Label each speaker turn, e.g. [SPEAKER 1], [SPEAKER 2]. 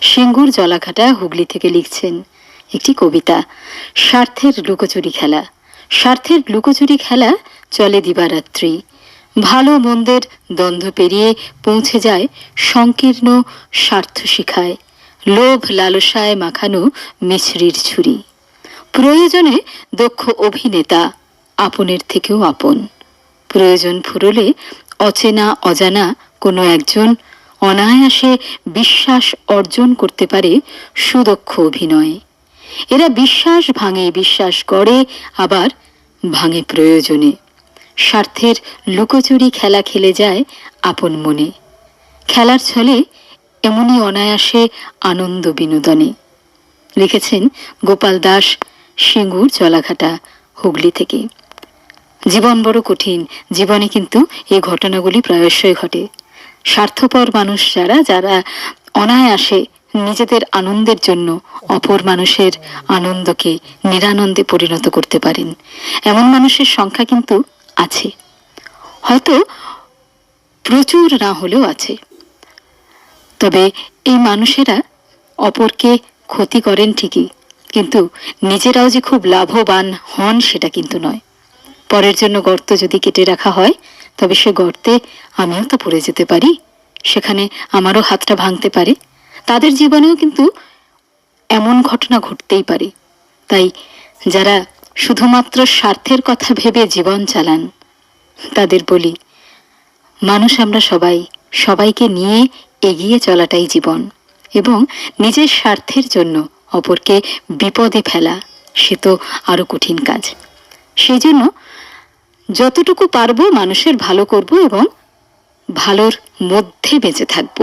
[SPEAKER 1] সিঙ্গুর জলাঘাটা হুগলি থেকে লিখছেন একটি কবিতা, স্বার্থের লুকোচুরি খেলা। স্বার্থের লুকোচুরি খেলা চলে দিবারাত্রি। ভালো মন্দের দ্বন্দ্ব পেরিয়ে পৌঁছে যায় সংকীর্ণ স্বার্থ শিখায়। লোভ লালসায় মাখানো মিছরির ছুরি। প্রয়োজনে দক্ষ অভিনেতা আপনের থেকেও আপন। প্রয়োজন ফুরলে অচেনা অজানা কোনো একজন অনায়াসে বিশ্বাস অর্জন করতে পারে সুদক্ষ অভিনয়। এরা বিশ্বাস ভাঙে, বিশ্বাস করে, আবার ভাঙে প্রয়োজনে। স্বার্থের লুকোচুরি খেলা খেলে যায় আপন মনে। খেলার ছলে এমনই অনায়াসে আনন্দ বিনোদনে। লিখেছেন গোপাল দাস, সিঙ্গুর জলাঘাটা, হুগলি থেকে। জীবন বড় কঠিন, জীবনে কিন্তু এই ঘটনাগুলি প্রায়শই ঘটে। স্বার্থপর মানুষ যারা যারা অনায়াসে নিজেদের আনন্দের জন্য অপর মানুষের আনন্দকে নিরানন্দে পরিণত করতে পারেন। এমন মানুষের সংখ্যা কিন্তু আছে। হয়তো প্রচুর না হলেও আছে। তবে এই মানুষেরা অপরকে ক্ষতি করেন ঠিকই, কিন্তু নিজেরাও যে খুব লাভবান হন সেটা কিন্তু নয়। পরের জন্য গর্ত যদি কেটে রাখা হয় তবে সে গর্তে আমিও তো পড়ে যেতে পারি। সেখানে আমারও হাতটা ভাঙতে পারে। তাদের জীবনেও কিন্তু এমন ঘটনা ঘটতেই পারে। তাই যারা শুধুমাত্র স্বার্থের কথা ভেবে জীবন চালান, তাদের বলি, মানুষ আমরা সবাই, সবাইকে নিয়ে এগিয়ে চলাটাই জীবন এবং নিজের স্বার্থের জন্য অপরকে বিপদে ফেলা, সে তো আরও কঠিন কাজ। সেই জন্য যতটুকু পারব মানুষের ভালো করব এবং ভালোর মধ্যে বেঁচে থাকব।